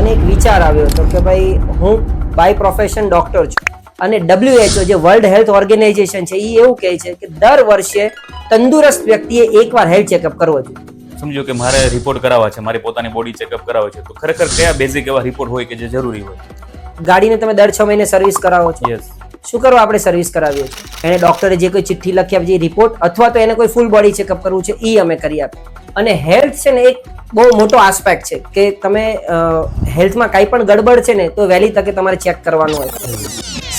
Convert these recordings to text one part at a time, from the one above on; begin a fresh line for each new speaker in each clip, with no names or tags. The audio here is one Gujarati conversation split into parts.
મને એક વિચાર આવ્યો હતો કે ભાઈ હું બાય પ્રોફેશન ડોક્ટર છું. અને ડબ્લ્યુએચઓ જે વર્લ્ડ હેલ્થ ઓર્ગેનાઇઝેશન છે એ એવું કહે છે કે દર વર્ષે તંદુરસ્ત વ્યક્તિએ એકવાર હેલ્થ ચેકઅપ કરવો જોઈએ.
સમજો કે મારે રિપોર્ટ કરાવવા છે, મારી પોતાની બોડી ચેકઅપ કરાવવા છે, તો ખરેખર કયા બેઝિક એવા રિપોર્ટ હોય કે જે જરૂરી હોય?
ગાડીને તમે દર છ મહિને સર્વિસ કરાવો છો. શું કરવા આપણે સર્વિસ કરાવીએ છીએ? એને ડોક્ટરે જે કોઈ ચિઠ્ઠી લખી આપી જે રિપોર્ટ અથવા તો એને કોઈ ફૂલ બોડી ચેકઅપ કરવું છે એ અમે કરી આપીએ. અને હેલ્થ છે ને એક બહુ મોટો આસ્પેક્ટ છે કે તમે હેલ્થમાં કાંઈ પણ ગડબડ છે ને તો વહેલી તકે તમારે ચેક કરવાનું હોય.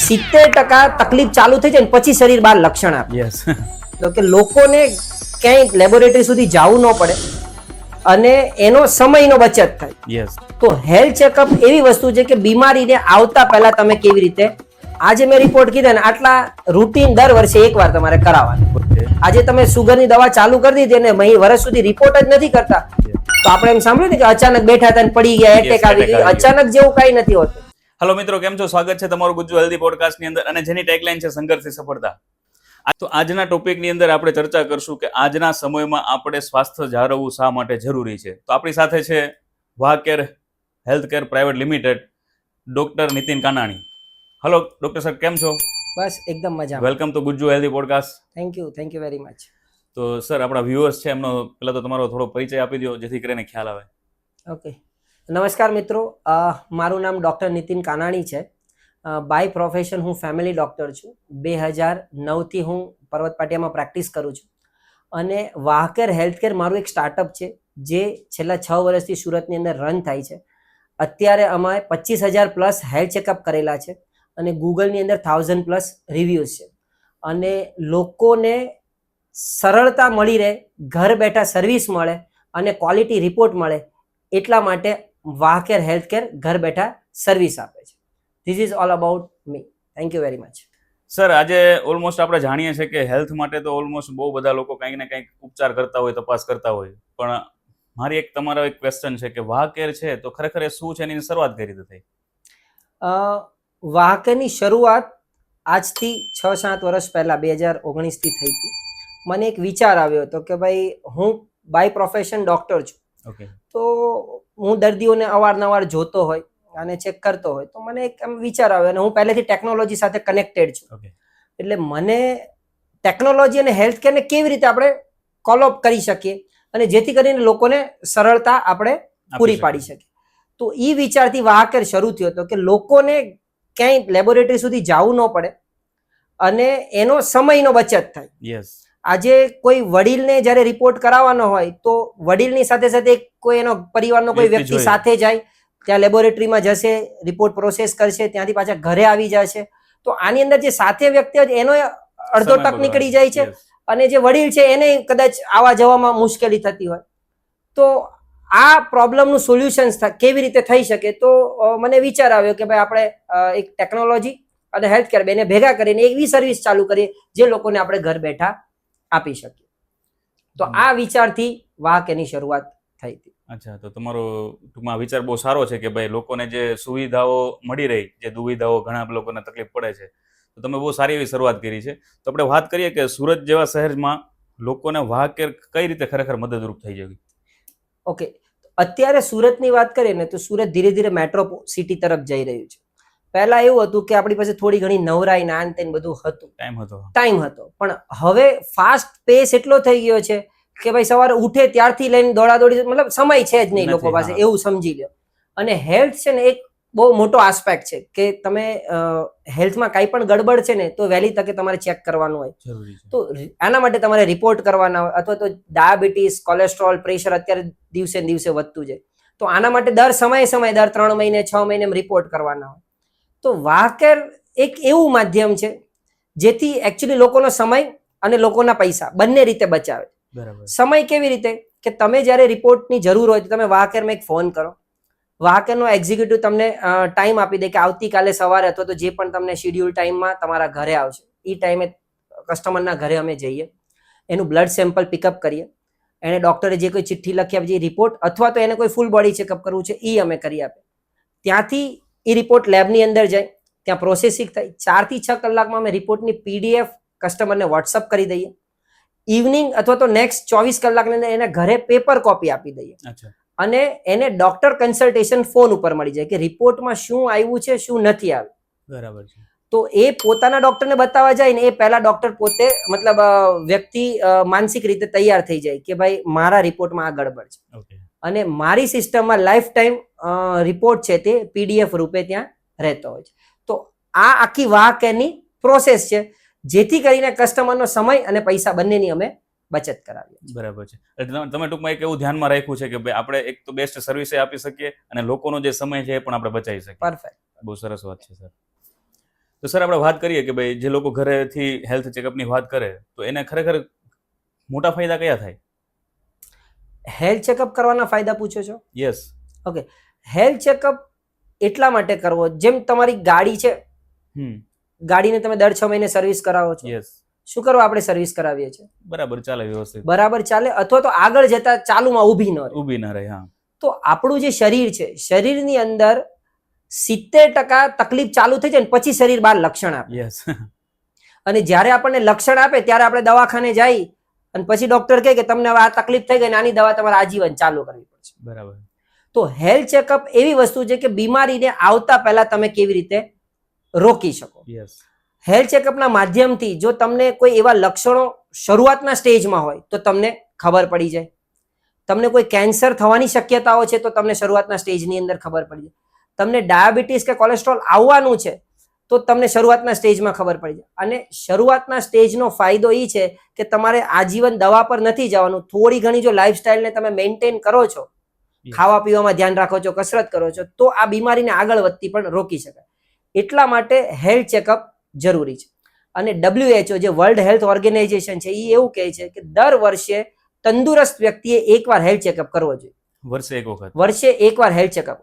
સિત્તેર ટકા તકલીફ ચાલુ થઈ જાય ને પછી શરીર બહાર લક્ષણ આપે. તો કે લોકોને ક્યાંય લેબોરેટરી સુધી જવું ન પડે. અને એનો સમયનો બચત થાય. તો હેલ્થ ચેકઅપ એવી વસ્તુ છે કે બીમારીને આવતા પહેલા તમે કેવી રીતે? આજે મેં રિપોર્ટ કીધા ને આટલા રૂટીન દર વર્ષે એકવાર તમારે કરાવવાનું. આજે તમે સુગરની દવા ચાલુ કરી દીધી અને મહી વર્ષ સુધી રિપોર્ટ જ નથી કરતા. તો આપણે એમ સાંભળ્યું ને કે અચાનક બેઠા હતા પડી ગયા એટેક આવી ગયું અચાનક જેવું કઈ નથી હોતું.
હેલો મિત્રો કેમ છો? સ્વાગત છે તમારું ગુજ્જુ હેલ્ધી પોડકાસ્ટની અંદર. અને જેની ટેગલાઇન છે સંઘર્ષથી સફળતા. તો આજના ટોપિકની અંદર આપણે ચર્ચા કરશું કે આજના સમયમાં આપણે સ્વાસ્થ્ય જાળવવું શા માટે જરૂરી છે? તો આપણી સાથે છે વાહ care health care private limited doctor Nitin Kanani. Hello doctor sir કેમ છો?
બસ એકદમ મજા
welcome to Gujju healthy podcast
thank you thank you very much
તો સર આપણા વ્યુઅર્સ છે એમનો પહેલાં તો તમારો થોડો પરિચય આપી દો જેથી કરીને ખ્યાલ આવે.
ઓકે નમસ્કાર મિત્રો. મારું નામ ડૉક્ટર નીતિન કાનાણી છે. બાય પ્રોફેશન હું ફેમિલી ડૉક્ટર છું. બે હજાર નવથી હું પર્વત પાટિયામાં પ્રેક્ટિસ કરું છું. અને વાહકેર હેલ્થકેર મારું એક સ્ટાર્ટઅપ છે, જે છેલ્લા છ વર્ષથી સુરતની અંદર રન થાય છે. અત્યારે અમારે પચીસ હજાર પ્લસ હેલ્થ ચેકઅપ કરેલા છે અને ગૂગલની અંદર થાઉઝન્ડ પ્લસ રિવ્યૂઝ છે. અને લોકોને સરળતા મળી રહે, ઘર બેઠા સર્વિસ મળે અને ક્વોલિટી રિપોર્ટ મળે એટલા માટે વાહકેર હેલ્થકેર ઘર બેઠા સર્વિસ આપે છે. This is all about me thank you very much
sir આજે ઓલમોસ્ટ આપણે જાણીએ છીએ કે હેલ્થ માટે તો ઓલમોસ્ટ બહુ બધા લોકો કંઈક ને કંઈક ઉપચાર કરતા હોય તપાસ કરતા હોય. પણ મારી એક તમારો એક ક્વેશ્ચન છે કે વાહ કેર છે તો ખરેખર એ શું છે એની શરૂઆત કરી રીતે થઈ?
વાહકેરની શરૂઆત આજથી છ સાત વર્ષ પહેલાં બે હજાર ઓગણીસથી થઈ હતી. મને એક વિચાર આવ્યો હતો કે ભાઈ હું બાય પ્રોફેશન ડૉક્ટર છું.
ઓકે
તો હું દર્દીઓને અવારનવાર જોતો હોય અને ચેક કરતો હોય તો મને એક એમ વિચાર આવે અને હું પહેલેથી ટેકનોલોજી સાથે કનેક્ટેડ છું. એટલે મને ટેકનોલોજી અને હેલ્થ કેરને કેવી રીતે આપણે કોલઅપ કરી શકીએ અને જેથી કરીને લોકોને સરળતા આપણે પૂરી પાડી શકીએ. તો એ વિચારથી વાહકેર શરૂ થયો હતો કે લોકોને ક્યાંય લેબોરેટરી સુધી જવું ન પડે અને એનો સમયનો બચત થાય. આજે કોઈ વડીલને જ્યારે રિપોર્ટ કરાવવાનો હોય તો વડીલની સાથે સાથે કોઈ એનો પરિવારનો કોઈ
વ્યક્તિ
સાથે જાય ત્યાં લેબોરેટરીમાં જશે રિપોર્ટ પ્રોસેસ કરશે ત્યાંથી પાછા ઘરે આવી જશે. તો આની અંદર જે સાથે વ્યક્તિ એનો અડધો ટક નીકળી જાય છે. અને જે વડીલ છે એને કદાચ આવા જવામાં મુશ્કેલી થતી હોય. તો આ પ્રોબ્લેમનું સોલ્યુશન કેવી રીતે થઈ શકે? તો મને વિચાર આવ્યો કે ભાઈ આપણે એક ટેકનોલોજી અને હેલ્થ કેર બેને ભેગા કરીને એવી સર્વિસ ચાલુ કરીએ જે લોકોને આપણે ઘર બેઠા આપી શકીએ. તો આ વિચારથી વાક એની શરૂઆત થઈ હતી.
અચ્છા તો તમારો ટૂંકમાં વિચાર બહુ સારો છે કે ભાઈ લોકોને જે સુવિધાઓ મળી રહી જે દુવિધાઓ ઘણા લોકોને તકલીફ પડે છે તો તમે બહુ સારી એવી શરૂઆત કરી છે. તો આપણે વાત કરીએ કે સુરત જેવા શહેરમાં લોકોને વાહકેર કઈ રીતે ખરેખર મદદરૂપ થઈ જવી?
ઓકે અત્યારે સુરતની વાત કરીએ ને તો સુરત ધીરે ધીરે મેટ્રો સિટી તરફ જઈ રહ્યું છે. પહેલા એવું હતું કે આપણી પાસે થોડી ઘણી નવરાઈ નાન તેન બધું હતું.
ટાઈમ હતો.
ટાઈમ હતો. પણ હવે ફાસ્ટ પેસ એટલો થઈ ગયો છે કે ભાઈ સવારે ઉઠે ત્યારથી લઈને દોડાદોડી મતલબ સમય છે જ નહીં લોકો પાસે એવું સમજી લો અને હેલ્થ છે ને એક બહુ મોટો આસ્પેક્ટ છે કે તમે હેલ્થમાં કાંઈ પણ ગડબડ છે ને તો વહેલી તકે તમારે ચેક કરવાનું હોય. તો આના માટે તમારે રિપોર્ટ કરવાના હોય અથવા તો ડાયાબિટીસ કોલેસ્ટ્રોલ પ્રેશર અત્યારે દિવસે ને દિવસે વધતું જાય. તો આના માટે દર સમયે સમયે દર ત્રણ મહિને છ મહિને રિપોર્ટ કરવાના હોય. તો વાહકેર એક એવું માધ્યમ છે જેથી એકચ્યુઅલી લોકોનો સમય અને લોકોના પૈસા બંને રીતે બચાવે. સમય કેવી રીતે? કે તમે જ્યારે રિપોર્ટની જરૂર હોય તો તમે વાહકેરમાં એક ફોન કરો. વાહકેરનો એક્ઝિક્યુટિવ તમને ટાઈમ આપી દે કે આવતીકાલે સવારે અથવા તો જે પણ તમને શિડ્યુલ ટાઈમમાં તમારા ઘરે આવશે. એ ટાઈમે કસ્ટમરના ઘરે અમે જઈએ. એનું બ્લડ સેમ્પલ પિકઅપ કરીએ. એને ડૉક્ટરે જે કોઈ ચિઠ્ઠી લખી આપી, જે રિપોર્ટ અથવા તો એને કોઈ ફૂલ બોડી ચેકઅપ કરવું છે એ અમે કરી આપીએ. ત્યાંથી એ રિપોર્ટ લેબની અંદર જાય. ત્યાં પ્રોસેસિંગ થાય. ચારથી છ કલાકમાં અમે રિપોર્ટની પીડીએફ કસ્ટમરને વોટ્સઅપ કરી દઈએ. ઇવનિંગ અથવા તો નેક્સ્ટ ચોવીસ કલાક અંદર એને ઘરે પેપર કોપી આપી દઈએ. અને એને ડોક્ટર કન્સલ્ટેશન ફોન ઉપર મળી જાય કે રિપોર્ટમાં શું આવ્યું છે શું નથી આવ્યું.
બરાબર છે.
તો એ પોતાના ડોક્ટરને બતાવવા જાય ને એ પહેલા ડોક્ટર પોતે મતલબ વ્યક્તિ માનસિક રીતે તૈયાર થઈ જાય કે ભાઈ મારા રિપોર્ટમાં આ ગડબડ છે. અને મારી સિસ્ટમમાં લાઈફ ટાઈમ રિપોર્ટ છે તે પીડીએફ રૂપે ત્યાં રહેતો હોય છે. તો આ આખી વાક એની પ્રોસેસ છે. જેથી કરીને કસ્ટમરનો સમય અને પૈસા બંનેની અમે બચત કરાવીએ
બરાબર છે. એટલે તમે- ટૂંકમાં એક એવું ધ્યાનમાં રાખ્યું છે કે ભાઈ આપણે એક તો બેસ્ટ સર્વિસ આપી શકીએ અને લોકોનો જે સમય છે એ પણ આપણે બચાવી શકીએ.
પરફેક્ટ
બહુ સરસ વાત છે સર. તો સર આપણે વાત કરીએ કે ભાઈ જે લોકો ઘરેથી હેલ્થ ચેકઅપની વાત કરે તો એને ખરેખર મોટા ફાયદા કયા થાય?
હેલ્થ ચેકઅપ કરવાના ફાયદા પૂછો છો?
યસ ઓકે
હેલ્થ ચેકઅપ એટલા માટે કરવો જેમ તમારી ગાડી છે
હમ.
ગાડીને તમે દર છ મહિને સર્વિસ કરાવો છો.
યસ
શું કરવા આપણે સર્વિસ કરાવીએ છીએ?
બરાબર ચાલે વ્યવસ્થિત.
બરાબર ચાલે અથવા તો આગળ જતા ચાલુમાં ઊભી ન રહે.
ઊભી ન રહે હા.
તો આપણું જે શરીર છે શરીરની અંદર સિત્તેર ટકા તકલીફ ચાલુ થઈ જાય ને પછી શરીર બહાર લક્ષણ આપે.
યસ
અને જ્યારે આપણને લક્ષણ આપે ત્યારે આપણે દવાખાને જઈ અને પછી ડોક્ટર કહે કે તમને હવે આ તકલીફ થઈ ગઈ નાની આની દવા તમારે આજીવન ચાલુ કરવી પડશે.
બરાબર.
તો હેલ્થ ચેકઅપ એવી વસ્તુ છે કે બીમારીને આવતા પહેલા તમે કેવી રીતે રોકી શકો. હેલ્થ ચેકઅપના માધ્યમથી જો તમને કોઈ એવા લક્ષણો શરૂઆતના સ્ટેજમાં હોય તો તમને ખબર પડી જાય. તમને કોઈ કેન્સર થવાની શક્યતાઓ છે તો તમને શરૂઆતના સ્ટેજની અંદર ખબર પડી જાય. તમને ડાયાબિટીસ કે કોલેસ્ટ્રોલ આવવાનું છે તો તમને શરૂઆતના સ્ટેજમાં ખબર પડી જાય. અને શરૂઆતના સ્ટેજનો ફાયદો એ છે કે તમારે આજીવન દવા પર નથી જવાનું. થોડી ઘણી જો લાઈફસ્ટાઈલને તમે મેન્ટેન કરો છો ખાવા પીવામાં ધ્યાન રાખો છો કસરત કરો છો તો આ બીમારીને આગળ વધતી પણ રોકી શકાય. એટલા માટે હેલ્થ ચેકઅપ જરૂરી છે. અને ડબ્લ્યુએચઓ જે વર્લ્ડ હેલ્થ ઓર્ગેનાઇઝેશન છે એ એવું કહે છે કે દર વર્ષે તંદુરસ્ત વ્યક્તિએ એકવાર હેલ્થ ચેકઅપ કરવો જોઈએ.
વર્ષે એક વખત.
વર્ષે એકવાર હેલ્થ ચેકઅપ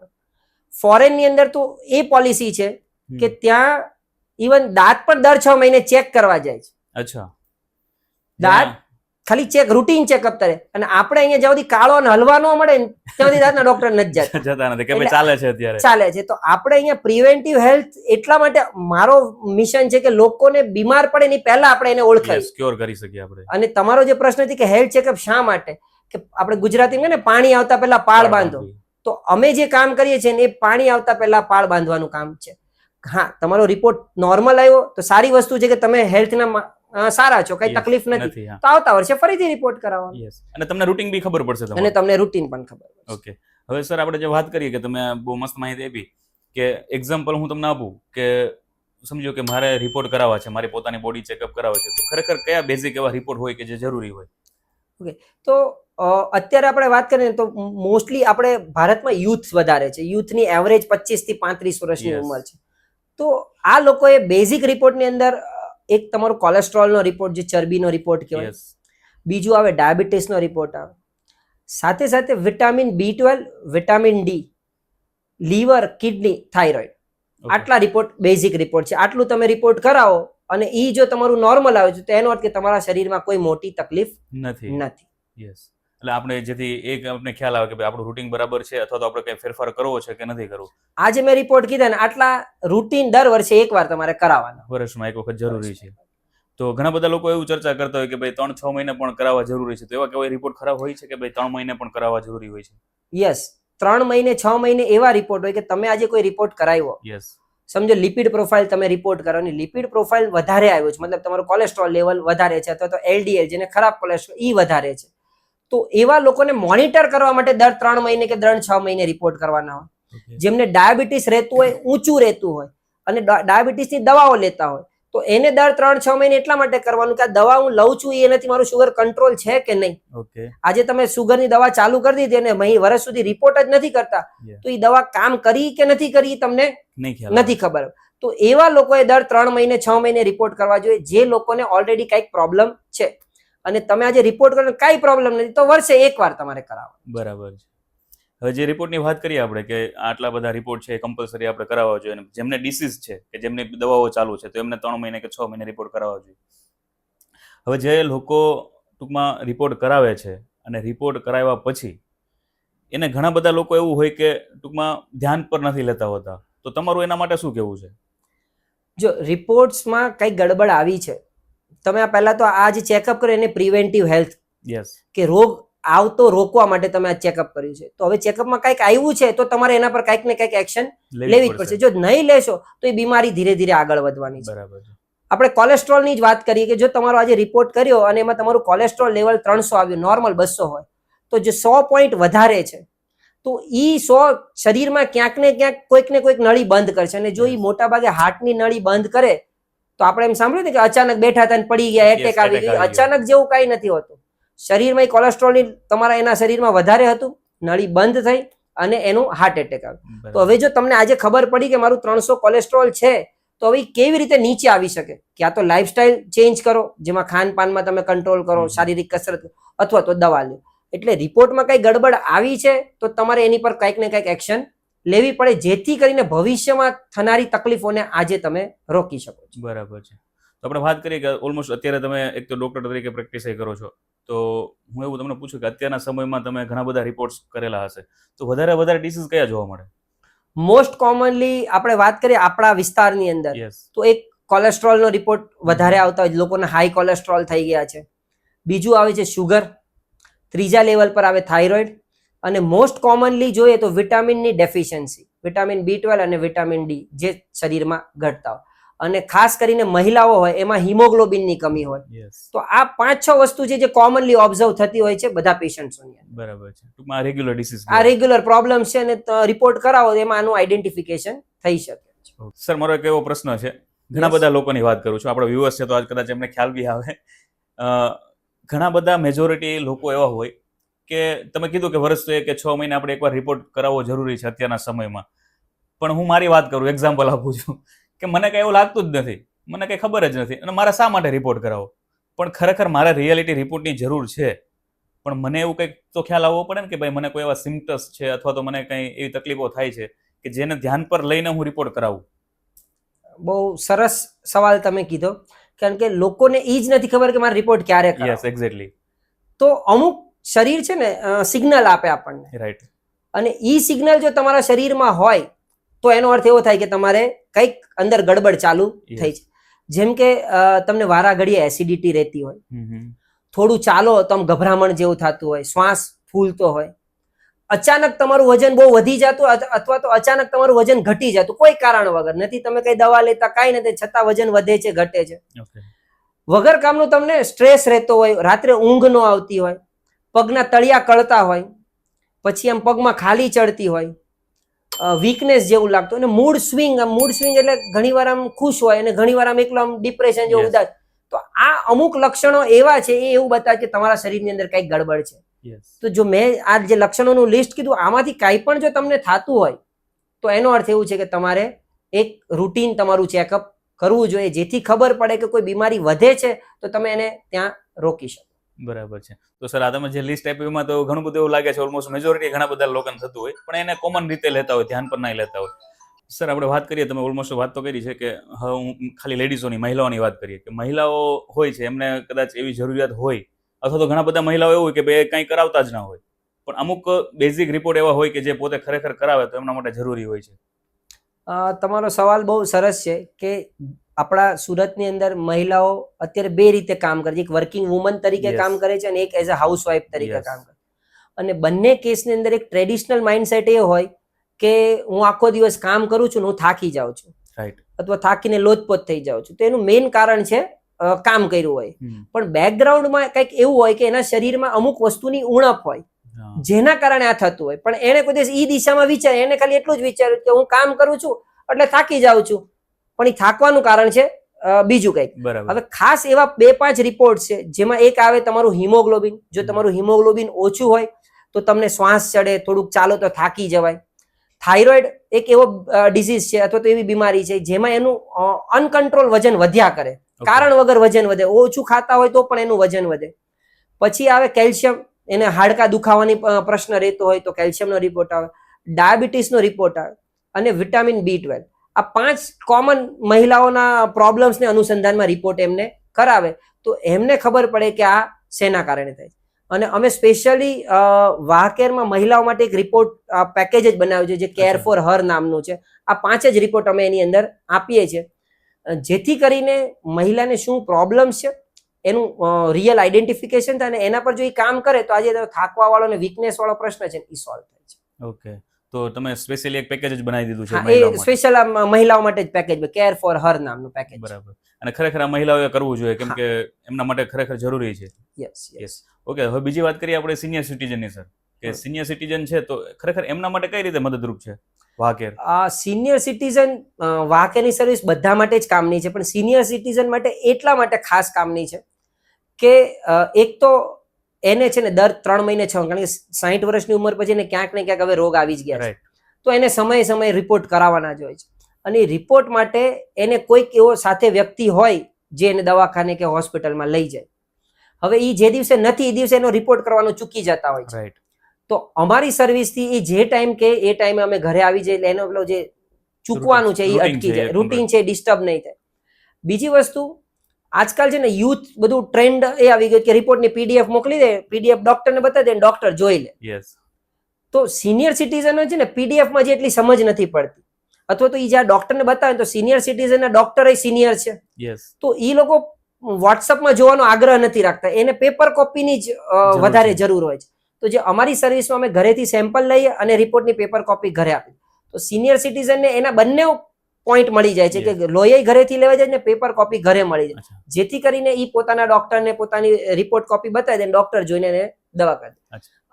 ફોરેનની અંદર તો એ પોલિસી છે કે ત્યાં ઇવન દાંત પણ દર છ મહિને ચેક કરવા જાય છે.
અચ્છા.
દાંત ખાલી ચેક રૂટીન ચેકઅપ કરે. અને આપણે અહીંયા જ્યાં સુધી કાળો અને હલવા ન મળે ને ત્યાં સુધી દાંતના ડોક્ટર નથી જતા.
જતા નથી કે ભાઈ ચાલે છે અત્યારે.
ચાલે છે. તો આપણે અહીંયા પ્રિવેન્ટિવ હેલ્થ એટલા માટે મારો મિશન છે કે લોકોને બીમાર પડે એની પહેલા આપણે એને ઓળખાય.
ક્યોર કરી શકીએ આપણે.
અને તમારો જે પ્રશ્ન છે કે હેલ્થ ચેકઅપ શા માટે? કે આપણે ગુજરાતીમાં ને પાણી આવતા પહેલા પાળ બાંધો. તો અમે જે કામ કરીએ છીએ ને એ પાણી આવતા પહેલા પાળ બાંધવાનું કામ છે. હા તમારો રિપોર્ટ નોર્મલ આવ્યો તો સારી વસ્તુ છે કે તમે હેલ્થના સારા છો કઈ તકલીફ નથી. તો આવતા વર્ષે ફરીથી રિપોર્ટ કરાવવાનો.
યસ અને તમને રૂટિન બી ખબર પડશે
અને તમને રૂટિન પણ ખબર
ઓકે હવે સર આપણે જે વાત કરીએ કે તમે બહુ મસ્ત માહિતી આપી કે એક્ઝામ્પલ હું તમને આપું કે સમજો કે મારે રિપોર્ટ કરાવવા છે મારી પોતાની બોડી ચેકઅપ કરાવવા છે તો ખરેખર કયા બેઝિક એવા રિપોર્ટ હોય કે જે જરૂરી હોય?
ઓકે તો અત્યારે આપણે વાત કરીએ તો મોસ્ટલી આપણે ભારતમાં યુથ વધારે છે. યુથની એવરેજ પચીસથી પાંત્રીસ વર્ષની ઉંમર છે. તો આ લોકોએ બેઝિક રિપોર્ટની અંદર એક તમારો કોલેસ્ટ્રોલનો રિપોર્ટ જે ચરબીનો રિપોર્ટ કહેવાય. બીજું આવે ડાયાબિટીસનો રિપોર્ટ આવે. સાથે સાથે vitamin B twelve vitamin D liver kidney thyroid આટલા રિપોર્ટ બેઝિક રિપોર્ટ છે. આટલું તમે રિપોર્ટ કરાવો અને એ જો તમારું નોર્મલ આવે છે તો એનો અર્થ કે તમારા શરીરમાં કોઈ મોટી તકલીફ
નથી.
નથી.
યસ એટલે આપણે જેથી એક આપણે ખ્યાલ આવે કે ભાઈ આપણું રૂટિન બરાબર છે અથવા તો આપણે કઈ ફેરફાર કરવો છે કે નથી કરવો.
આજે મેં રિપોર્ટ કીધા ને આટલા રૂટિન દર વર્ષે એકવાર તમારે કરાવવાના.
વર્ષમાં એક વખત જરૂરી છે. તો ઘણા બધા લોકો એવું ચર્ચા કરતા હોય કે ભાઈ ત્રણ છ મહિને પણ કરાવવા જરૂરી છે. તો એવા કોઈ રિપોર્ટ ખરાબ હોય છે કે ભાઈ ત્રણ મહિને પણ કરાવવા જરૂરી હોય છે?
યસ ત્રણ મહિને છ મહિને એવા રિપોર્ટ હોય કે તમે આજે કોઈ રિપોર્ટ કરાવ્યો.
યસ
સમજો લિપિડ પ્રોફાઇલ તમે રિપોર્ટ કરો અને લિપિડ પ્રોફાઇલ વધારે આવ્યો છે. મતલબ તમારું કોલેસ્ટ્રોલ લેવલ વધારે છે અથવા તો એલડીએલ જેને ખરાબ કોલેસ્ટ્રોલ ઈ વધારે છે. તો એવા લોકોને મોનિટર કરવા માટે દર ત્રણ મહિને કે દર છ મહિને રિપોર્ટ કરવાના હોય. જેમને ડાયાબિટીસ રહેતું હોય ઊંચું રહેતું હોય અને ડાયાબિટીસની દવાઓ લેતા હોય તો એને દર ત્રણ છ મહિને એટલા માટે કરવાનું કે આ દવા હું લઉં છું એ એનાથી મારું શુગર કંટ્રોલ છે કે નહીં? આજે તમે સુગરની દવા ચાલુ કરી દીધી અને મહી વર્ષ સુધી રિપોર્ટ જ નથી કરતા તો એ દવા કામ કરી કે નથી કરી તમને નથી ખબર. તો એવા લોકોએ દર ત્રણ મહિને છ મહિને રિપોર્ટ કરવા જોઈએ જે લોકોને ઓલરેડી કંઈક પ્રોબ્લેમ છે. અને તમે આજે રિપોર્ટ કરો કાંઈ પ્રોબ્લેમ નથી તો વર્ષે એકવાર તમારે કરાવો
બરાબર છે. હવે જે રિપોર્ટની વાત કરીએ આપણે કે આટલા બધા રિપોર્ટ છે કમ્પલસરી આપણે કરાવવા જોઈએ જેમને ડિસીઝ છે કે જેમની દવાઓ ચાલુ છે તો એમને ત્રણ મહિને કે છ મહિને રિપોર્ટ કરાવવા જોઈએ. હવે જે લોકો ટૂંકમાં રિપોર્ટ કરાવે છે અને રિપોર્ટ કરાવ્યા પછી એને ઘણા બધા લોકો એવું હોય કે ટૂંકમાં ધ્યાન પર નથી લેતા હોતા. તો તમારું એના માટે શું કહેવું છે?
જો રિપોર્ટ્સમાં કંઈ ગડબડ આવી છે તમે આ પહેલા તો આ જે ચેકઅપ કરો એને પ્રિવેન્ટિવ હેલ્થ
યસ
કે રોગ આવતો રોકવા માટે તમે આ ચેકઅપ કર્યું છે. તો હવે ચેકઅપમાં કંઈક આવ્યું છે તો તમારે એના પર કંઈક ને કંઈક એક્શન લેવી જ પડશે. જો નહીં લેશો તો એ બીમારી ધીરે ધીરે આગળ વધવાની છે.
બરાબર
આપણે કોલેસ્ટ્રોલની જ વાત કરીએ કે જો તમારો આજે રિપોર્ટ કર્યો અને એમાં તમારું કોલેસ્ટ્રોલ લેવલ ત્રણસો આવ્યું નોર્મલ બસો હોય તો જે સો પોઈન્ટ વધારે છે તો એ સો શરીરમાં ક્યાંક ને ક્યાંક કોઈક ને કોઈક નળી બંધ કરશે. અને જો ઈ મોટા ભાગે હાર્ટની નળી બંધ કરે તો આપણે એમ સાંભળ્યું કે અચાનક બેઠા હતા પડી ગયા એટેક આવી ગઈ. અચાનક જેવું કાંઈ નથી હોતું. શરીરમાં કોલેસ્ટ્રોલની તમારા એના શરીરમાં વધારે હતું નળી બંધ થઈ અને એનું હાર્ટ એટેક આવ્યું. તો હવે જો તમને આજે ખબર પડી કે મારું ત્રણસો કોલેસ્ટ્રોલ છે તો હવે કેવી રીતે નીચે આવી શકે? ક્યાં તો લાઈફસ્ટાઈલ ચેન્જ કરો જેમાં ખાનપાનમાં તમે કંટ્રોલ કરો શારીરિક કસરત અથવા તો દવા લો. એટલે રિપોર્ટમાં કઈ ગડબડ આવી છે તો તમારે એની પર કંઈક ને કંઈક એક્શન લેવી પડે જેથી કરીને ભવિષ્યમાં થનારી તકલીફોને આજે તમે રોકી શકો છો.
બરાબર છે. તો આપણે વાત કરીએ કે ઓલમોસ્ટ અત્યારે તમે એક તો ડોક્ટર તરીકે પ્રેક્ટિસ કરો છો. તો હું એવું તમને પૂછું કે અત્યારના સમયમાં તમે ઘણા બધા રિપોર્ટ્સ કરેલા હશે. તો વધારે વધારે ડિસીઝ કયા જોવા મળે?
મોસ્ટ કોમનલી આપણે વાત કરીએ આપણા વિસ્તારની અંદર. તો એક કોલેસ્ટ્રોલનો રિપોર્ટ વધારે આવતા હોય લોકોને હાઈ કોલેસ્ટ્રોલ થઈ ગયા છે. બીજું આવે છે શુગર ત્રીજા લેવલ પર આવે થાઇરોઇડ અને મોસ્ટ કોમનલી જોઈએ તો વિટામિનની ડેફિશિયન્સી વિટામિન બી ટ્વેલ્વ અને વિટામિન ડી જે શરીરમાં ઘટતા હોય. અને ખાસ કરીને મહિલાઓ હોય એમાં હિમોગ્લોબિનની કમી હોય. તો આ પાંચ છ વસ્તુ છે જે કોમનલી ઓબ્ઝર્વ થતી હોય છે બધા પેશન્ટ્સોની.
બરાબર છે. ટૂંકમાં રેગ્યુલર ડિસીઝ
આ રેગ્યુલર પ્રોબ્લેમ છે અને રિપોર્ટ કરાવો એમાં આનું આઈડેન્ટિફિકેશન થઈ શકે છે.
સર મારો એક એવો પ્રશ્ન છે. ઘણા બધા લોકોની વાત કરું છું. આપણો વ્યુઅર્સ છે તો આજ કદાચ એમને ખ્યાલ બી આવે. ઘણા બધા મેજોરિટી લોકો એવા હોય કે તમે કીધું કે વર્ષ કે છ મહિને આપણે એકવાર રિપોર્ટ કરાવવો જરૂરી છે અત્યારના સમયમાં. પણ હું મારી વાત કરું એક્ઝામ્પલ આપું છું. કે મને કાંઈ એવું લાગતું જ નથી. મને કંઈ ખબર જ નથી. અને મારા શા માટે રિપોર્ટ કરાવો? પણ ખરેખર મારા રિયાલિટી રિપોર્ટની જરૂર છે. પણ મને એવું કંઈક તો ખ્યાલ આવવો પડે ને કે ભાઈ મને કોઈ એવા સિમ્ટમ્સ છે અથવા તો મને કંઈ એવી તકલીફો થાય છે કે જેને ધ્યાન પર લઈને હું રિપોર્ટ કરાવું.
બહુ સરસ સવાલ તમે કીધો. કારણ કે લોકોને એ જ નથી ખબર કે મારે રિપોર્ટ ક્યારે.
યસ એક્ઝેક્ટલી
તો અમુક શરીર છે ને સિગ્નલ આપે આપણને.
રાઈટ
અને ઈ સિગ્નલ જો તમારા શરીરમાં હોય તો એનો અર્થ એવો થાય કે તમારે કંઈક અંદર ગડબડ ચાલુ થઈ છે. જેમ કે તમને વારા ઘડીએ એસિડિટી રહેતી હોય. થોડું ચાલો તો આમ ગભરામણ જેવું થતું હોય શ્વાસ ફૂલતો હોય. અચાનક તમારું વજન બહુ વધી જતું અથવા તો અચાનક તમારું વજન ઘટી જતું કોઈ કારણ વગર. નથી તમે કઈ દવા લેતા કાંઈ નથી છતાં વજન વધે છે ઘટે છે. વગર કામનું તમને સ્ટ્રેસ રહેતો હોય રાત્રે ઊંઘ ન આવતી હોય પગના તળિયા કળતા હોય પછી આમ પગમાં ખાલી ચડતી હોય વીકનેસ જેવું લાગતું અને મૂડ સ્વિંગ આમ મૂડ સ્વિંગ એટલે ઘણીવાર આમ ખુશ હોય અને ઘણીવાર આમ એકલો આમ ડિપ્રેશન જેવું. ઉદાસ. તો આ અમુક લક્ષણો એવા છે એ એવું બતાવે કે તમારા શરીરની અંદર કંઈક ગડબડ છે. તો જો મેં આ જે લક્ષણોનું લિસ્ટ કીધું આમાંથી કાંઈ પણ જો તમને થતું હોય તો એનો અર્થ એવું છે કે તમારે એક રૂટીન તમારું ચેકઅપ કરવું જોઈએ જેથી ખબર પડે કે કોઈ બીમારી વધે છે તો તમે એને ત્યાં રોકી શકો.
બરાબર છે. તો સર, આ તમે જે લિસ્ટ આપ્યું એમાં તો ઘણું બધું એવું લાગે છે ઓલમોસ્ટ મેજોરિટી ઘણા બધા લોકોને થતું હોય, પણ એને કોમન રીતે લેતા હોય, ધ્યાન પર ના લેતા હોય. સર, આપણે વાત કરીએ, તમે ઓલમોસ્ટ વાત તો કરી છે કે હવે હું ખાલી લેડીઝોની મહિલાઓની વાત કરીએ, કે મહિલાઓ હોય છે, એમને કદાચ એવી જરૂરિયાત હોય, અથવા તો ઘણા બધા મહિલાઓ એવું હોય કે ભાઈ કંઈ કરાવતા જ ના હોય, પણ અમુક બેઝિક રિપોર્ટ એવા હોય કે જે પોતે ખરેખર કરાવે તો એમના માટે જરૂરી હોય છે.
તમારો સવાલ બહુ સરસ છે કે આપણા સુરતની અંદર મહિલાઓ અત્યારે બે રીતે કામ કરે છે. એક વર્કિંગ વુમન તરીકે કામ કરે છે અને એક એઝ અ હાઉસવાઇફ તરીકે કામ કરે અને બંને કેસની અંદર એક ટ્રેડિશનલ માઇન્ડસેટ એ હોય કે હું આખો દિવસ કામ કરું છું ને હું થાકી જાઉં છું.
રાઈટ
અથવા થાકીને લોચપોચ થઈ જાઉં છું. તો એનું મેઇન કારણ છે કામ કર્યું હોય. પણ બેકગ્રાઉન્ડમાં કંઈક એવું હોય કે એના શરીરમાં અમુક વસ્તુની ઉણપ હોય જેના કારણે આ થતું હોય. પણ એને કોઈ દિવસ ઈ દિશામાં વિચારે એને ખાલી એટલું જ વિચાર્યું કે હું કામ કરું છું એટલે થાકી જાઉં છું. પણ એ થાકવાનું કારણ છે બીજું કંઈક. હવે ખાસ એવા બે પાંચ રિપોર્ટ છે જેમાં એક આવે તમારું હિમોગ્લોબિન. જો તમારું હિમોગ્લોબિન ઓછું હોય તો તમને શ્વાસ ચડે થોડુંક ચાલો તો થાકી જવાય. થાઇરોઇડ એક એવો ડિઝીઝ છે અથવા તો એવી બીમારી છે જેમાં એનું અનકન્ટ્રોલ વજન વધ્યા કરે. કારણ વગર વજન વધે. ઓછું ખાતા હોય તો પણ એનું વજન વધે. પછી આવે કેલ્શિયમ. એને હાડકા દુખાવાની પ્રશ્ન રહેતો હોય તો કેલ્શિયમનો રિપોર્ટ આવે. ડાયાબિટીસનો રિપોર્ટ આવે. અને વિટામિન બી ટ્વેલ્વ આ પાંચ કોમન મહિલાઓના પ્રોબ્લેમ્સને અનુસંધાનમાં રિપોર્ટ એમને કરાવે તો એમને ખબર પડે કે આ શેના કારણે થાય. અને અમે સ્પેશિયલી વાહકેરમાં મહિલાઓ માટે એક રિપોર્ટ પેકેજ જ બનાવ્યું છે જે કેર ફોર હર નામનું છે. આ પાંચ જ રિપોર્ટ અમે એની અંદર આપીએ છીએ. જેથી કરીને મહિલાને શું પ્રોબ્લેમ્સ છે એનું રિયલ આઈડેન્ટિફિકેશન થાય અને એના પર જો એ કામ કરે તો આજે થાકવા વાળો અને વીકનેસ વાળો પ્રશ્ન છે એ સોલ્વ થાય છે.
ઓકે તો તમે સ્પેશિયલી એક પેકેજ જ બનાવી દીધું છે
સ્પેશિયલ મહિલાઓ માટે. જ પેકેજ કેર ફોર હર નામનું પેકેજ
બરાબર. અને ખરેખર આ મહિલાઓએ કરવું જોઈએ કેમ કે એમના માટે ખરેખર જરૂરી છે.
યસ યસ
ઓકે હવે બીજી વાત કરીએ આપણે સિનિયર સિટીઝનની સર કે સિનિયર સિટીઝન છે તો ખરેખર એમના માટે કઈ રીતે મદદરૂપ છે? વાકેર
આ સિનિયર સિટીઝન વાકેની સર્વિસ બધા માટે જ કામની છે પણ સિનિયર સિટીઝન માટે એટલા માટે ખાસ કામની છે કે એક તો એને છે ને દર ત્રણ મહિને છ કારણ કે સાહીઠ વર્ષની ઉંમર પછી એને ક્યાંક ને ક્યાંક હવે રોગ આવી જ ગયા છે. તો એને સમયે સમયે રિપોર્ટ કરાવવાના જ હોય છે. અને રિપોર્ટ માટે એને કોઈક એવો સાથે વ્યક્તિ હોય જે એને દવાખાને કે હોસ્પિટલમાં લઈ જાય. હવે એ જે દિવસે નથી એ દિવસે એનો રિપોર્ટ કરવાનો ચૂકી જતા હોય છે. તો અમારી સર્વિસથી એ જે ટાઈમ કે એ ટાઈમે અમે ઘરે આવી જઈએ એટલે એનો પેલો જે ચૂકવાનું છે એ અટકી જાય. રૂટીન છે ડિસ્ટર્બ નહીં થાય. બીજી વસ્તુ આજકાલ છે ને યુથ બધું ટ્રેન્ડ એ આવી ગયું કે રિપોર્ટની પીડીએફ મોકલી દે પીડીએફ ડોક્ટરને બતાવી દે ડોક્ટર જોઈ લે. તો સિનિયર સિટીઝનો છે ને પીડીએફમાં જે એટલી સમજ નથી પડતી. અથવા તો એ જ્યાં ડોક્ટરને બતાવે તો સિનિયર સિટીઝન ડોક્ટર એ સિનિયર છે. તો એ લોકો વોટ્સઅપમાં જોવાનો આગ્રહ નથી રાખતા. એને પેપર કોપીની જ વધારે જરૂર હોય છે. તો જે અમારી સર્વિસમાં અમે ઘરેથી સેમ્પલ લઈએ અને રિપોર્ટની પેપર કોપી ઘરે આપી તો સિનિયર સિટીઝનને એના બંને પોઈન્ટ મળી જાય છે કે લોહી ઘરેથી લેવા જાય ને પેપર કોપી ઘરે મળી જાય. જેથી કરીને એ પોતાના ડોક્ટરને પોતાની રિપોર્ટ કોપી બતાવી દે ડોક્ટર જોઈને એને દવા કરે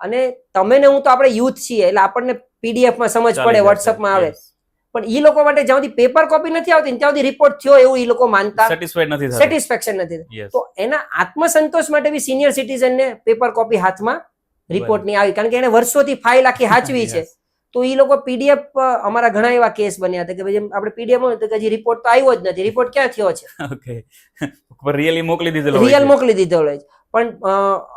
અને તમે ને હું તો આપણે યુથ છીએ એટલે આપણને પીડીએફમાં માં સમજ પડે વોટ્સઅપમાં આવે. પણ એ લોકો માટે જ્યાં સુધી પેપર કોપી નથી આવતી ને ત્યાં સુધી રિપોર્ટ થયો એવું એ લોકો માનતા
નથી
સેટિસ્ફેક્શન નથી તો એના આત્મસંતોષ માટે બી સિનિયર સિટીઝનને પેપર કોપી હાથમાં રિપોર્ટની આવી. કારણ કે એને વર્ષોથી ફાઇલ આખી હાચવી છે. તો એ લોકો પીડીએફ અમારા ઘણા એવા કેસ બન્યા હતા કે ભાઈ આપણે પીડીએફ હોય તો હજી રિપોર્ટ તો આવ્યો જ નથી. રિપોર્ટ ક્યાં થયો છે?
ઓકે રિયલી મોકલી દીધેલો
રિયલ મોકલી દીધો હોય છે. પણ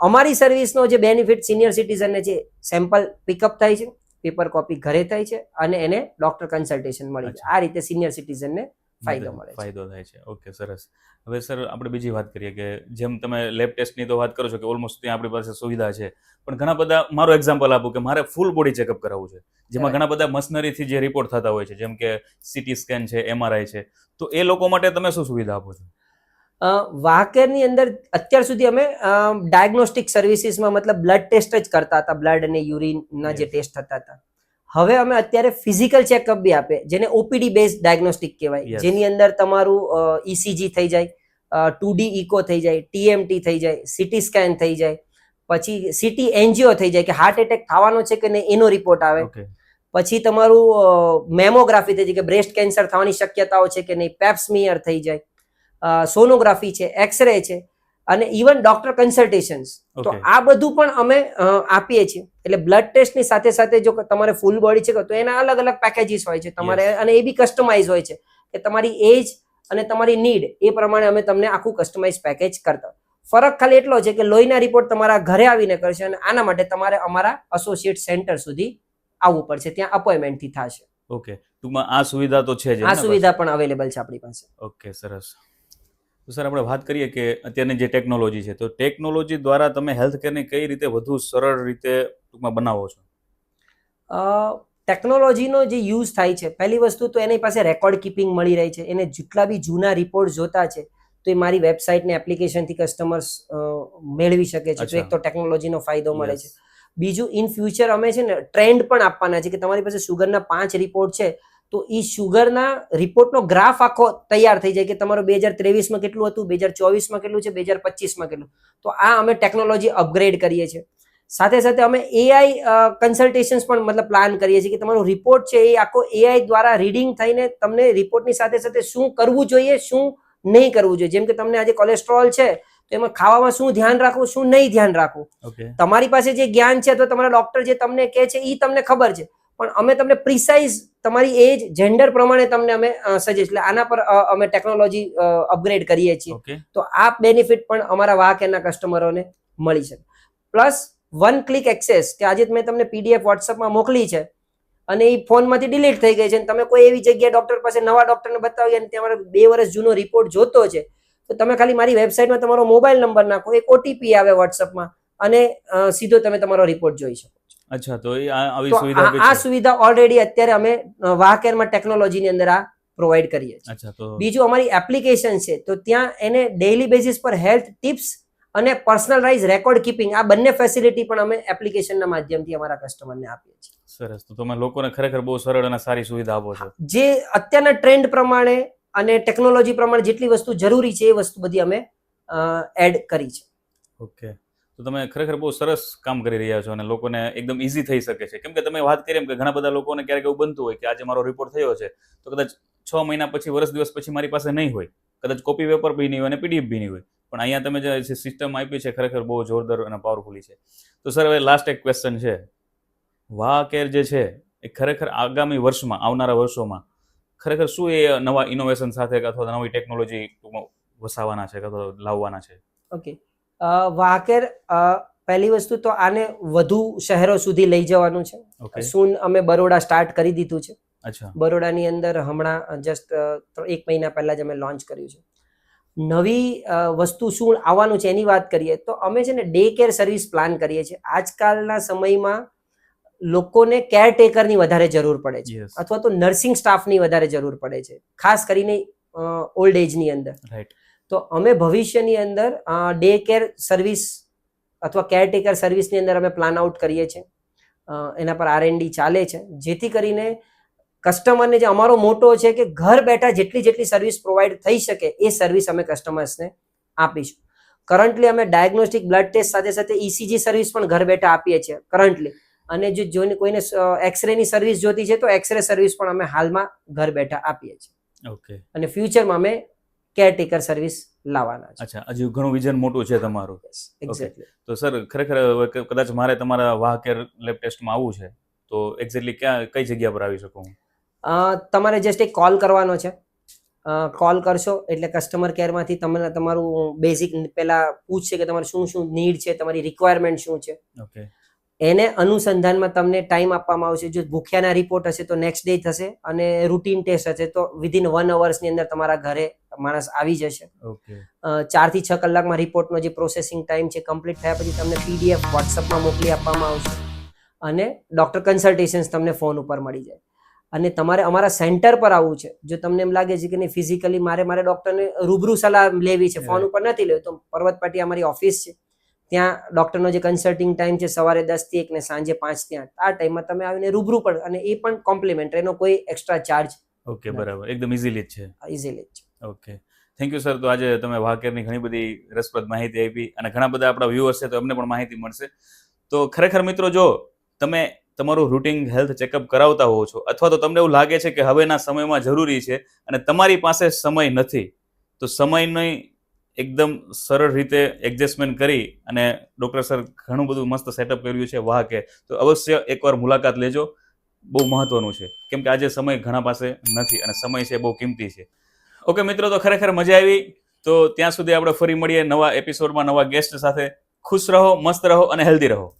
અમારી સર્વિસનો જે બેનિફિટ સિનિયર સિટીઝનને છે સેમ્પલ પિકઅપ થાય છે પેપર કોપી ઘરે થાય છે અને એને ડોક્ટર કન્સલ્ટેશન મળી છે. આ રીતે સિનિયર સિટીઝનને ફાયદો મળે
ફાયદો થાય છે. ઓકે સરસ. હવે સર આપણે બીજી વાત કરીએ કે જેમ તમે લેબ ટેસ્ટની તો વાત કરો છો કે ઓલમોસ્ટ ત્યાં આપણી પાસે સુવિધા છે પણ ઘણા બધા મારો એક્ઝામ્પલ આપું કે મારે ફૂલ બોડી ચેકઅપ કરાવવું છે. જેમાં ઘણા બધા મશનરીથી જે રિપોર્ટ થતા હોય છે જેમ કે સીટી સ્કેન છે એમઆરઆઈ છે તો એ લોકો માટે તમે શું સુવિધા આપો છો?
વાકેરની અંદર અત્યાર સુધી અમે ડાયગ્નોસ્ટિક સર્વિસીસમાં મતલબ બ્લડ ટેસ્ટ જ કરતા હતા બ્લડ અને યુરિનના જે ટેસ્ટ થતા હતા. હવે અમે અત્યારે ફિઝિકલ ચેકઅપ બી આપે જેને ઓપીડી બેઝ ડાયગ્નોસ્ટિક કહેવાય. જેની અંદર તમારું ઈસીજી થઈ જાય ટુ ડી ઇકો થઈ જાય ટીએમટી થઈ જાય સીટી સ્કેન થઈ જાય પછી સિટી એનજીઓ થઈ જાય કે હાર્ટ એટેક થવાનો છે કે નહીં એનો રિપોર્ટ આવે. પછી તમારું મેમોગ્રાફી થઈ જાય કે બ્રેસ્ટ કેન્સર થવાની શક્યતાઓ છે કે નહીં પેપ્સમિયર થઈ જાય સોનોગ્રાફી છે એક્સરે છે અને ઇવન ડોક્ટર કન્સલ્ટેશન્સ તો આ બધું પણ અમે આપીએ છીએ. એટલે બ્લડ ટેસ્ટની સાથે સાથે જો તમારે ફૂલ બોડી છે તો એના અલગ અલગ પેકેજીસ હોય છે તમારે અને એ બી કસ્ટમાઇઝ હોય છે કે તમારી એજ અને તમારી નીડ એ પ્રમાણે અમે તમને આખું કસ્ટમાઇઝ પેકેજ કરતા. ફરક ખાલી એટલો છે કે લોહીના રિપોર્ટ તમારા ઘરે આવીને કરશે અને આના માટે તમારે અમારા એસોસિએટ સેન્ટર સુધી આવવું પડશે. ત્યાં અપોઇન્ટમેન્ટથી થશે.
ઓકે ટૂંકમાં આ સુવિધા તો છે જ
આ સુવિધા પણ અવેલેબલ છે આપણી પાસે.
ઓકે સરસ. તો સર આપણે વાત કરીએ કે અત્યારની જે ટેકનોલોજી છે તો ટેકનોલોજી દ્વારા તમે હેલ્થ કેરને કઈ રીતે વધુ સરળ રીતે ટૂંકમાં બનાવો છો?
ટેકનોલોજીનો જે યુઝ થાય છે પહેલી વસ્તુ તો એની પાસે રેકોર્ડ કીપિંગ મળી રહી છે એને જેટલા બી જૂના રિપોર્ટ જોતા છે તો એ મારી વેબસાઇટને એપ્લિકેશનથી કસ્ટમર્સ મેળવી શકે છે તો એક તો ટેકનોલોજીનો ફાયદો મળે છે. બીજું ઇન ફ્યુચર અમે છે ને ટ્રેન્ડ પણ આપવાના છે કે તમારી પાસે સુગરના પાંચ રિપોર્ટ છે તો એ શુગરના રિપોર્ટનો ગ્રાફ આખો તૈયાર થઈ જાય કે તમારો બે હજાર ત્રેવીસમાં કેટલું હતું બે હજાર ચોવીસમાં કેટલું છે બે હજાર પચીસમાં કેટલું. તો આ અમે ટેકનોલોજી અપગ્રેડ કરીએ છીએ. સાથે સાથે અમે એઆઈ કન્સલ્ટેશન્સ પણ મતલબ પ્લાન કરીએ છીએ કે તમારો રિપોર્ટ છે એ આખો એઆઈ દ્વારા રીડિંગ થઈને તમને રિપોર્ટની સાથે સાથે શું કરવું જોઈએ શું નહીં કરવું જોઈએ. જેમ કે તમને આજે કોલેસ્ટ્રોલ છે તો એમાં ખાવામાં શું ધ્યાન રાખવું શું નહીં ધ્યાન રાખવું. તમારી પાસે જે જ્ઞાન છે અથવા તમારા ડોક્ટર જે તમને કહે છે એ તમને ખબર છે. પણ અમે તમને પ્રિસાઇઝ તમારી એજ જેન્ડર પ્રમાણે તમને અમે સજેસ્ટ એટલે આના પર અમે ટેકનોલોજી અપગ્રેડ કરીએ છીએ. તો આ બેનિફિટ પણ અમારા વાહક એના કસ્ટમરોને મળી શકે. પ્લસ વન ક્લિક એક્સેસ કે આજે મેં તમને પીડીએફ વોટ્સઅપમાં મોકલી છે અને એ ફોનમાંથી ડિલીટ થઈ ગઈ છે અને તમે કોઈ એવી જગ્યાએ ડોક્ટર પાસે નવા ડોક્ટરને બતાવી અને તમારે બે વર્ષ જૂનો રિપોર્ટ જોતો છે તો તમે ખાલી મારી વેબસાઇટમાં તમારો મોબાઈલ નંબર નાખો એક ઓટીપી આવે વોટ્સઅપમાં અને સીધો તમે તમારો રિપોર્ટ જોઈ શકો.
અચ્છા તો આવી સુવિધા
આ સુવિધા ઓલરેડી અત્યારે અમે વાહકેરમાં ટેકનોલોજીની અંદર આ પ્રોવાઈડ કરીએ છીએ. બીજું અમારી એપ્લિકેશન છે તો ત્યાં એને ડેઇલી બેઝિસ પર હેલ્થ ટિપ્સ અને પર્સનલાઇઝ રેકોર્ડ કીપિંગ આ બંને ફેસિલિટી પણ અમે એપ્લિકેશનના માધ્યમથી અમારા કસ્ટમરને આપીએ છીએ.
સરસ તો તમે લોકોને ખરેખર બહુ સરળ અને સારી સુવિધા આપો છો.
જે અત્યારના ટ્રેન્ડ પ્રમાણે અને ટેકનોલોજી પ્રમાણે જેટલી વસ્તુ જરૂરી છે એ વસ્તુ બધી અમે એડ કરી છે.
ઓકે તો તમે ખરેખર બહુ સરસ કામ કરી રહ્યા છો અને લોકોને એકદમ ઇઝી થઈ શકે છે. કેમ કે તમે વાત કરી એમ કે ઘણા બધા લોકોને ક્યારેક એવું બનતું હોય કે આજે મારો રિપોર્ટ થયો છે, તો કદાચ છ મહિના પછી, વર્ષ દિવસ પછી મારી પાસે નહીં હોય. કદાચ કોપી પેપર બી નહીં હોય અને પીડીએફ બી નહીં હોય. પણ અહીંયા તમે જે સિસ્ટમ આપી છે, ખરેખર બહુ જોરદાર અને પાવરફુલ છે. તો સર હવે લાસ્ટ એક ક્વેશ્ચન છે. વાહ, કેર જે છે, એ ખરેખર આગામી વર્ષમાં, આવનારા વર્ષોમાં ખરેખર શું એ નવા ઇનોવેશન સાથે અથવા નવી ટેકનોલોજી વસાવાના છે અથવા લાવવાના છે?
ઓકે વાકેર અ, પહેલી વસ્તુ તો આને વધુ શહેરો સુધી લઈ જવાનું છે. સૂન અમે બરોડા સ્ટાર્ટ કરી દીધું છે. બરોડાની અંદર હમણાં જસ્ટ એક મહિના પહેલા જ અમે લોન્ચ કર્યું છે. નવી વસ્તુ શું આવવાનું છે એની વાત કરીએ તો અમે છે ને ડે કેર સર્વિસ પ્લાન કરીએ છીએ. આજકાલના સમયમાં લોકોને કેરટેકરની વધારે જરૂર પડે છે. અથવા તો નર્સિંગ સ્ટાફની વધારે જરૂર પડે છે. ખાસ કરીને ઓલ્ડ એજની અંદર.
રાઈટ
તો અમે ભવિષ્યની અંદર ડે કેર સર્વિસ અથવા કેરટેકર સર્વિસની અંદર અમે પ્લાન આઉટ કરીએ છીએ. એના પર આર ચાલે છે. જેથી કરીને કસ્ટમરને જે અમારો મોટો છે કે ઘર બેઠા જેટલી જેટલી સર્વિસ પ્રોવાઈડ થઈ શકે એ સર્વિસ અમે કસ્ટમર્સને આપીશું. કરન્ટલી અમે ડાયગ્નોસ્ટિક બ્લડ ટેસ્ટ સાથે સાથે ઇસીજી સર્વિસ પણ ઘર બેઠા આપીએ છીએ કરન્ટલી અને જો જોઈને કોઈને એક્સરેની સર્વિસ જોતી છે તો એક્સરે સર્વિસ પણ અમે હાલમાં ઘર બેઠા આપીએ છીએ.
ઓકે
અને ફ્યુચરમાં અમે કેરટેકર સર્વિસ લાવવાના છે.
અચ્છા હજુ ઘણું વિઝન મોટું છે તમારું.
એક્ઝેક્ટલી
તો સર ખરેખર કદાચ મારે તમારા વાહ કેર લેબ ટેસ્ટમાં આવવું છે તો એક્ઝેક્ટલી ક્યાં કઈ જગ્યા પર આવી શકું
તમારે જસ્ટ એક કોલ કરવાનો છે. કોલ કરશો એટલે કસ્ટમર કેરમાંથી તમને તમારું બેઝિક પહેલા પૂછશે કે તમારે શું શું નીડ છે તમારી રિક્વાયરમેન્ટ શું છે.
ઓકે
એને અનુસંધાનમાં તમને ટાઈમ આપવામાં આવશે. જો ભૂખ્યાના રિપોર્ટ હશે તો નેક્સ્ટ ડે થશે અને રૂટીન ટેસ્ટ હશે તો વિધિન વન અવર્સની અંદર તમારા ઘરે માણસ આવી જશે. ચારથી છ કલાકમાં રિપોર્ટનો જે પ્રોસેસિંગ ટાઈમ છે કમ્પ્લીટ થયા પછી તમને પીડીએફ વોટ્સઅપમાં મોકલી આપવામાં આવશે અને ડોક્ટર કન્સલ્ટેશન્સ તમને ફોન ઉપર મળી જાય. અને તમારે અમારા સેન્ટર પર આવવું છે. જો તમને એમ લાગે છે કે નહીં ફિઝિકલી મારે મારે ડોક્ટરને રૂબરૂ સલાહ લેવી છે ફોન ઉપર નથી લેવી તો પર્વત પાટી અમારી ઓફિસ છે. ત્યાં ડૉક્ટરનો જે કન્સલ્ટિંગ ટાઈમ છે સવારે દસથી એક ને સાંજે પાંચથી આઠ. આ ટાઈમમાં તમે આવીને રૂબરૂ પણ અને એ પણ કોમ્પ્લિમેન્ટ એનો કોઈ એક્સ્ટ્રા ચાર્જ
ઓકે બરાબર. એકદમ ઇઝીલી જ છે.
ઇઝીલી જ
ઓકે. થેન્ક યુ સર તો આજે તમે વાકેરની ઘણી બધી રસપ્રદ માહિતી આપી અને ઘણા બધા આપણા વ્યુઅર્સ છે તો એમને પણ માહિતી મળશે. તો ખરેખર મિત્રો જો તમે તમારું રૂટીન હેલ્થ ચેકઅપ કરાવતા હોવ છો અથવા તો તમને એવું લાગે છે કે હવેના સમયમાં જરૂરી છે અને તમારી પાસે સમય નથી તો સમયની એકદમ સરળ રીતે એડજસ્ટમેન્ટ કરી અને ડૉક્ટર સર ઘણું બધું મસ્ત સેટઅપ કર્યું છે વાહ કે. તો અવશ્ય એકવાર મુલાકાત લેજો. બહુ મહત્વનું છે. કેમ કે આજે સમય ઘણા પાસે નથી અને સમય છે બહુ કિંમતી છે. ઓકે મિત્રો, તો ખરેખર મજા આવી. તો ત્યાં સુધી આપણે ફરી મળીએ નવા એપિસોડમાં નવા ગેસ્ટ સાથે. ખુશ રહો, મસ્ત રહો અને હેલ્ધી રહો.